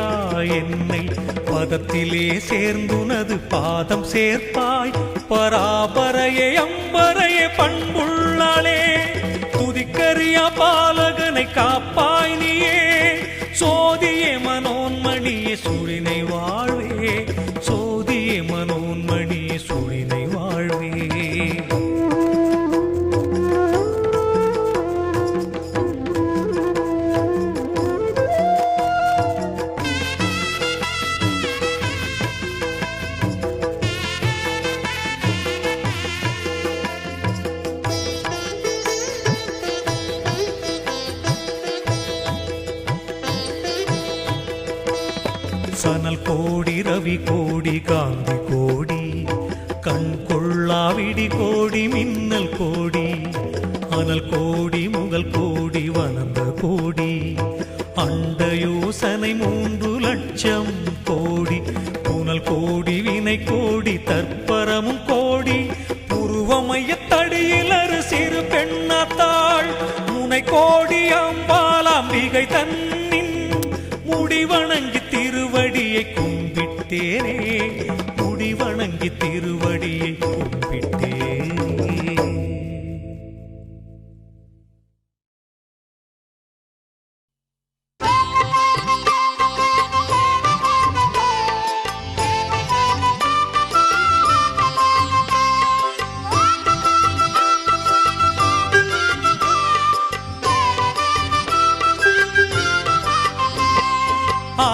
ஐயா என்னை. பதத்திலே சேர்ந்துனது பாதம் சேர்ப்பாய். பராபரையே அம்பரையே பண்புள்ளாளே துதிக்கரியா பாலகனை காப்பாய் நீயே. சோதியே மனோன்மணியே சுழினை வாழ்வே. சோதியே மனோன்மணியே சுழினை கோடி ரவி கோடி காந்தி கோடி கண் கொள்ளாவிடி கோடி மின்னல் கோடி அனல் கோடி முகல் கோடி வனந்த கோடி அண்ட யோசனை மூன்று லட்சம் கோடி புனல் கோடி வினை கோடி தற்பரமும் கோடி புருவமைய தடியிலரு சிறு பெண்ணாத்தாள் முனை கோடி அம்பாலாம்பிகை தன்னின் முடிவணங்கி திருவடியை கும்பிட்டேனே முடிவணங்கி திருவடியை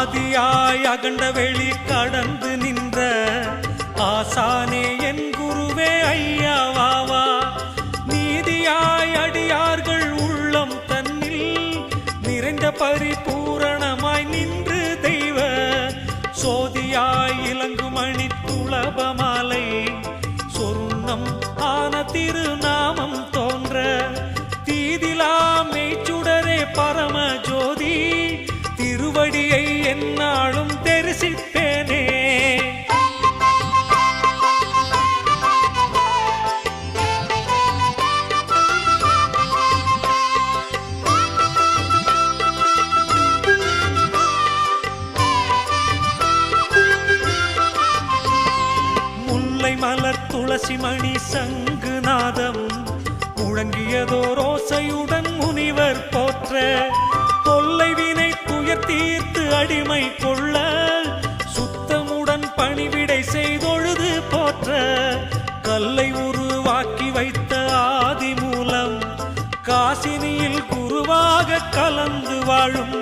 ஆதியாய் அகண்ட வெளி கடந்து நின்ற ஆசானே என் குருவே ஐயா வாவா நீதியாய் அடியார்கள் உள்ளம் தன்னில் நிறைந்த பரிபூரணமாய் நின்று தெய்வ சோதியாய் இலங்குமணி துளபமாலை சொர்ணம் ஆன திருநாமம் தோன்ற தீதிலா மெய்ச்சுடரே பரம திருவடியை என்னாலும் உருவாக்கி வைத்த ஆதி மூலம் காசினியில் குருவாக கலந்து வாழும்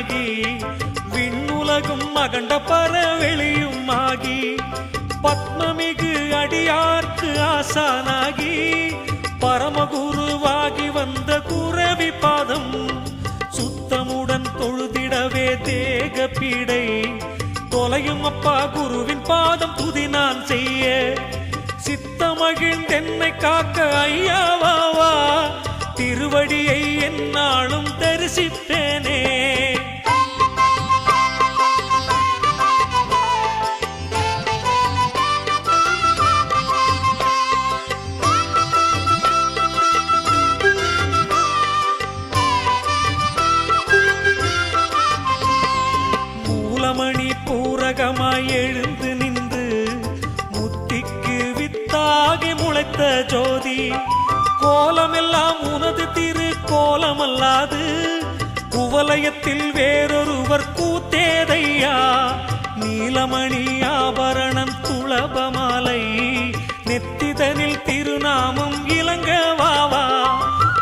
ஆகி விண்ணுலகும் மகண்ட பரவெளியும் ஆகி பத்மமிகு அடியார்க்கு ஆசானாகி பரமகுருவாகி வந்த குரவி பாதம் சுத்தமுடன் தொழுதிடவே தேக பீடை. தொலையும் அப்பா குருவின் பாதம் துதி நான் செய்ய. சித்தமகிழ்ந்தென்னை காக்க ஐயாவாவா? திருவடியை என்னாலும் தரிசித்தேனே. குவலயத்தில் வேறொருவர் கூத்தேதையா? நீலமணி ஆபரணம் துளபமாலை நெத்திதனில் திருநாமம் இளங்கவாவா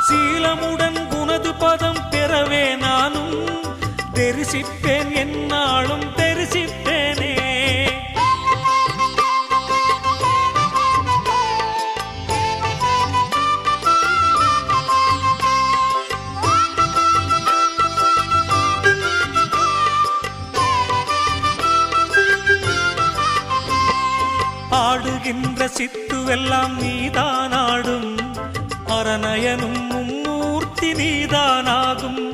சீலமுடன் குனது பதம் பெறவே நானும் தெரிசிப்பேன் என்னாலும் சித்துவெல்லாம் நீதானாடும். அரணயனும் மும்மூர்த்தி நீதானாகும்.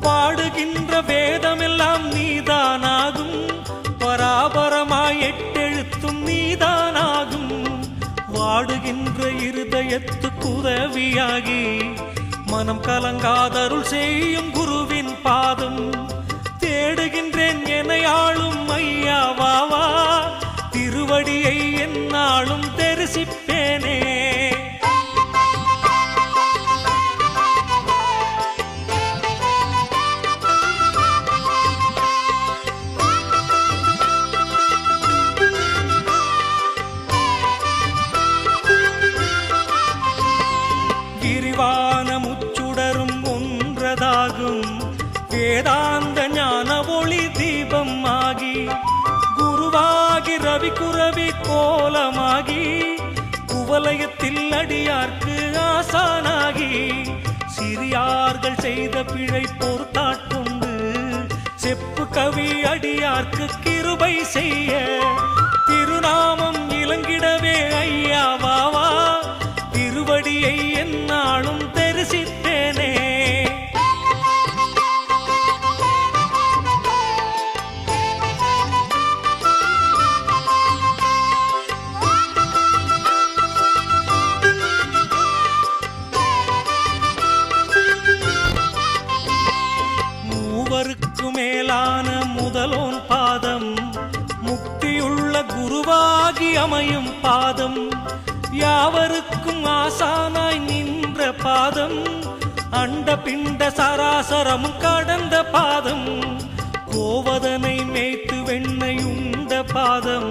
பாடுகின்ற வேதமெல்லாம் நீதானாகும். பராபரமாய் எட்டெழுத்தும் நீதானாகும். வாடுகின்ற இருதயத்துக்கு உதவியாகி மனம் கலங்காதருள் செய்யும் குருவின் பாதம். தேடுகின்றேன் என்னை ஆளும் ஐயா திருவடியை என்னாலும் தரிசிப்பேனே விரிவான முச்சுடரும் ஒன்றதாகும் வேதாந்த ஆலயத்தில் அடியார்க்கு ஆசானாகி சிறியார்கள் செய்த பிழை பொறுத்தாட்டுண்டு செப்பு கவி அடியார்க்கு கிருபை செய்ய அண்ட பிண்ட சராசரமும் கடந்த பாதம் கோவதனை மேய்த்து வெண்ணை உண்ட பாதம்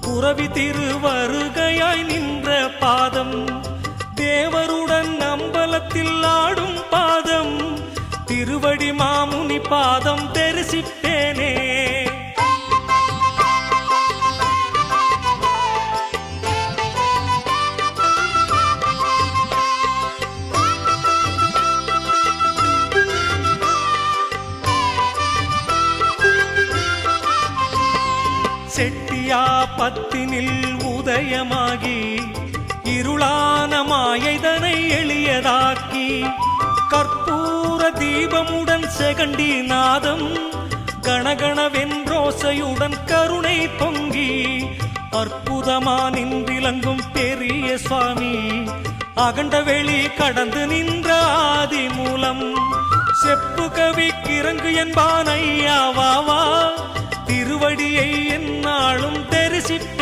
புறவி திருவருகையாய் நின்ற பாதம் தேவருடன் அம்பலத்தில் ஆடும் பாதம் திருவடி மாமுனி பாதம் தரிசிப்பேனே. செட்டியா பத்தினில் உதயமாகி இருளான மாயதனை எளியதாக்கி கற்பூர தீபமுடன் செகண்டி நாதம் கணகணவென்றோசையுடன் கருணை பொங்கி அற்புதமா நின்றிலங்கும் பெரிய சுவாமி அகண்ட வெளி கடந்து நின்ற ஆதி மூலம் செப்பு கவி கிறங்கு என்பான் ஐயா வாவா திருவடியை என்னாலும் தரிசிப்பேனே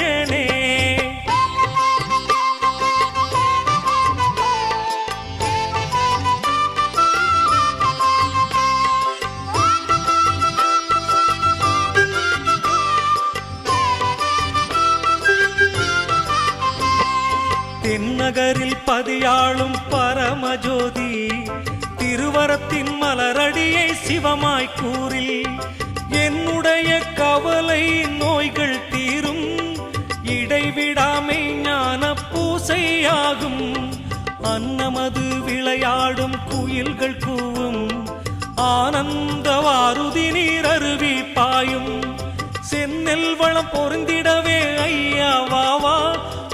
அன்னமது விளையாடும் குயில்கள் கூவும் ஆனந்த வாருதி நீர் அருவி பாயும். செந்நெல் வளம் பொருந்திடவே ஐயா வாவா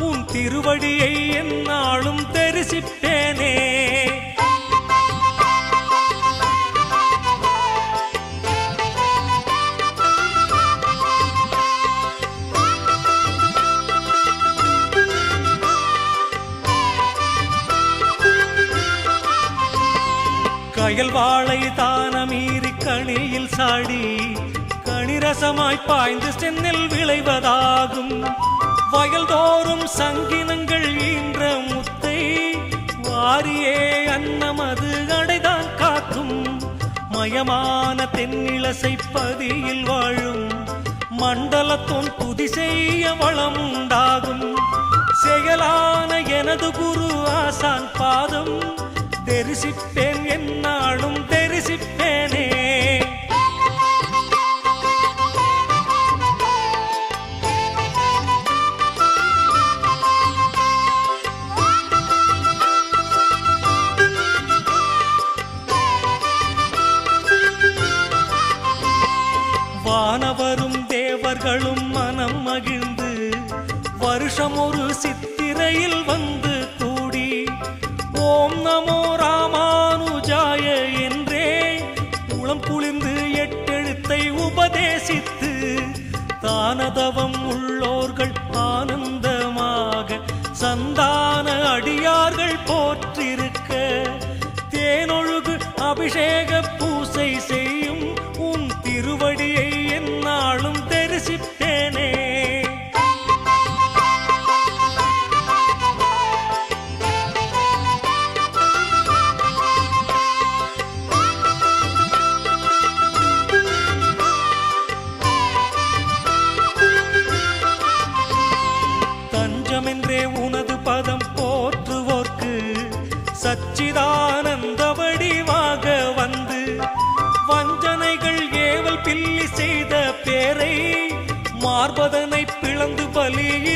உன் திருவடியை என்னாலும் தரிசிப்பேனே. கயல் வாழை தானமீறி கணியில் சாடி கணிரசமாய் பாய்ந்து சென்னில் விளைவதாகும். வயல்தோறும் சங்கினங்கள் ஈன்ற முத்தை வாரியே அன்னமது அடைதான் காக்கும். மயமான தென்னிலசை பதியில் வாழும் மண்டலத்தோன் துதி செய்ய வளம் உண்டாகும் செயலான எனது குரு ஆசான் பாதம் தெரிசிட்டேன் என்னாலும் தெரிசிட்டேனே 真的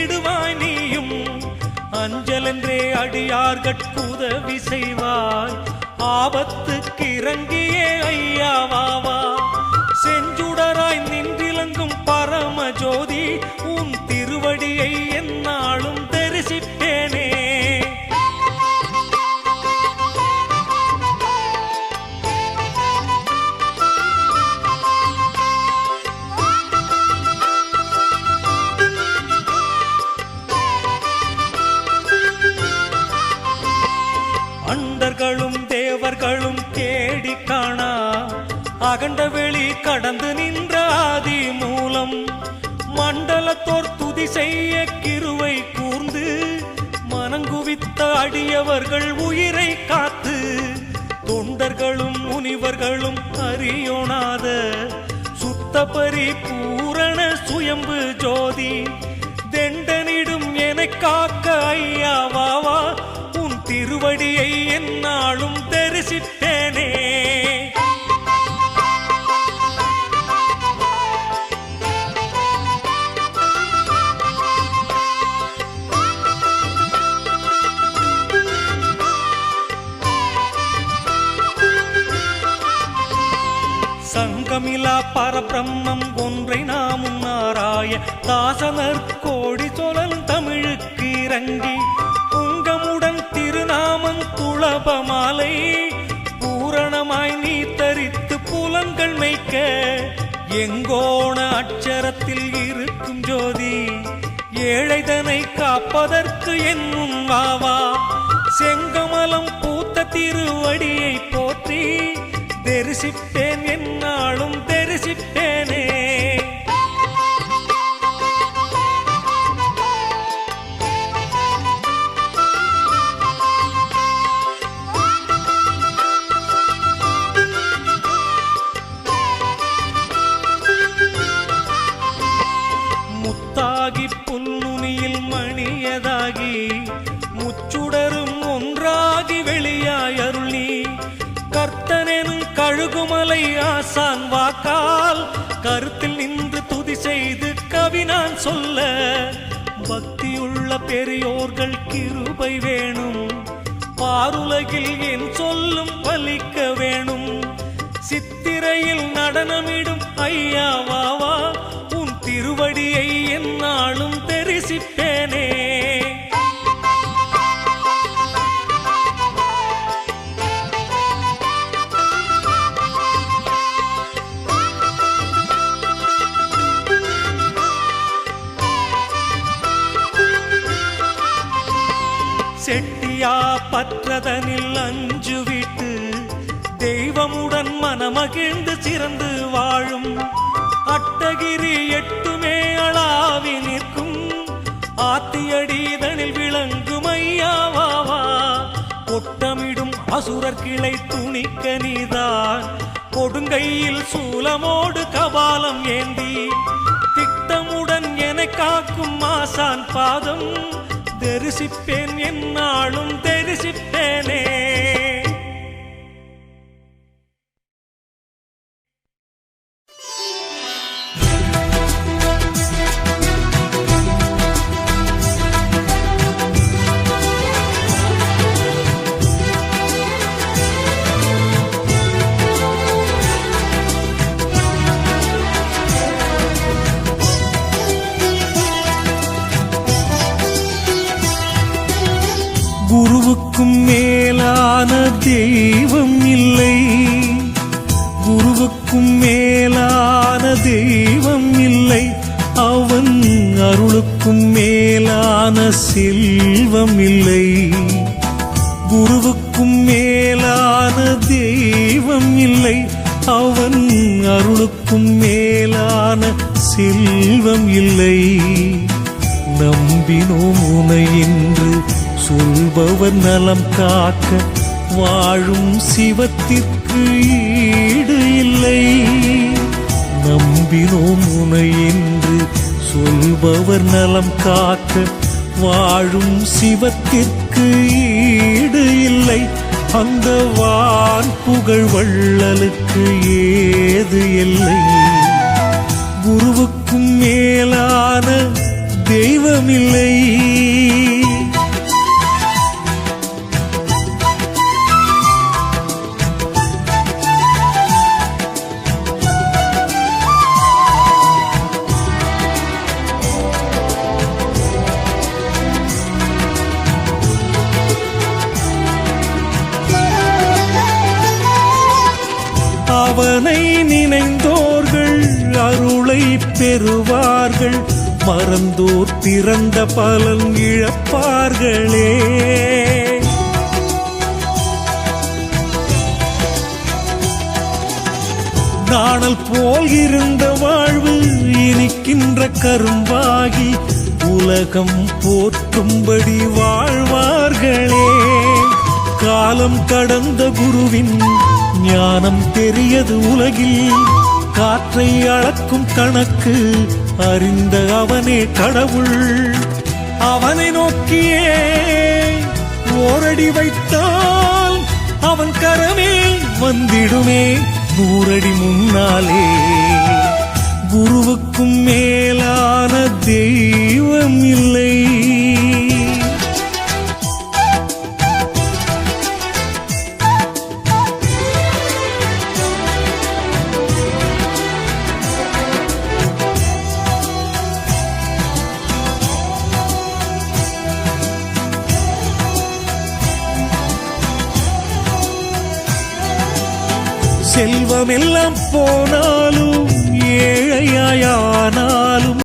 பலியிடுவாய் நீயும். அஞ்சலென்றே அடியார்கட்குதவி செய்வாய். ஆபத்துக்கு இறங்கியே ஐயாவாவா செஞ்சுடராய் நின்றிலங்கும் பரம ஜோதி உன் திருவடியை அகண்ட வெளி கடந்து நின்ற ஆதி மூலம் மண்டலத்தோர் துதி செய்ய கிருவை கூர்ந்து மனங்குவித்த அடியவர்கள் உயிரை காத்து தொண்டர்களும் முனிவர்களும் அறியோனாத சுத்தபரி பூரண சுயம்பு ஜோதி வாசனர் கோடி சொலன் தமிழுக்கு இறங்கி உங்கமுடன் திருநாமம் துளப மாலை பூரணமாய் நீ தரித்து புலங்கள் மெய்க்க எங்கோண அச்சரத்தில் இருக்கும் ஜோதி ஏழைதனை காப்பதற்கு என்னும் வாவா செங்கமலம் பூத்த திருவடியை போற்றி தரிசிப்பேன் என்னாலும் தரிசிப்பேனே. முத்தாகி புன்னுனியில் மணியதாகி முச்சுடரும் ஒன்றாகி வெளியாய் அருளி கர்த்தனெனும் கழுகுமலை ஆசான் வாக்கால் கருத்தில் நின்று துதி செய்து கவி நான் சொல்ல பக்தியுள்ள பெரியோர்கள் கிருபை வேணும் பாருலகில் என் சொல்லும் பலிக்க வேணும் சித்திரையில் நடனமிடும் ஐயாவாவா திருவடியை என்னாலும் தரிசிப்பேனே. செட்டியா பற்றதனில் அஞ்சு விட்டு தெய்வமுடன் மனமகிழ்ந்து சிறந்து வாழும் அழகிரி எட்டுமே அளாவி நிற்கும். ஆத்தியடிதனில் விளங்கும் ஐயாவாவா கொட்டமிடும் அசுரர் கிளை துணிக்க நீதான். கொடுங்கையில் சூலமோடு கபாலம் ஏந்தி. திட்டமுடன் என காக்கும் மாசான் பாதம். தரிசிப்பேன் என்னாலும் தரிசிப்பேனே. குருவுக்கும் மேலான தெய்வம் இல்லை. குருவுக்கும் மேலான தெய்வம் இல்லை. அவன் அருளுக்கும் மேலான செல்வம் இல்லை. குருவுக்கும் மேலான தெய்வம் இல்லை. அவன் அருளுக்கும் மேலான செல்வம் இல்லை. நம்பினோம் உனை என்று சொல்பவர் நலம் காக்க வாழும் சிவத்திற்கு ஈடு இல்லை. நம்பினோம் உனை என்று சொல்பவர் நலம் காக்க வாழும் சிவத்திற்கு ஈடு இல்லை. அந்த வான் புகழ் வள்ளலுக்கு ஏது இல்லை. குருவுக்கும் மேலான தெய்வமில்லை. பிறந்த பலன் இழப்பார்களே நாணல் போல் இருந்த வாழ்வு இனிக்கின்ற கரும்பாகி உலகம் போற்றும்படி வாழ்வார்களே. காலம் கடந்த குருவின் ஞானம் தெரியது உலகில். காற்றை அளக்கும் கணக்கு அறிந்த அவனே கடவுள். அவனை நோக்கியே ஓரடி வைத்தால் அவன் கரமே வந்திடுமே நூறடி முன்னாலே. குருவுக்கும் மேலான தெய்வம் இல்லை. യാ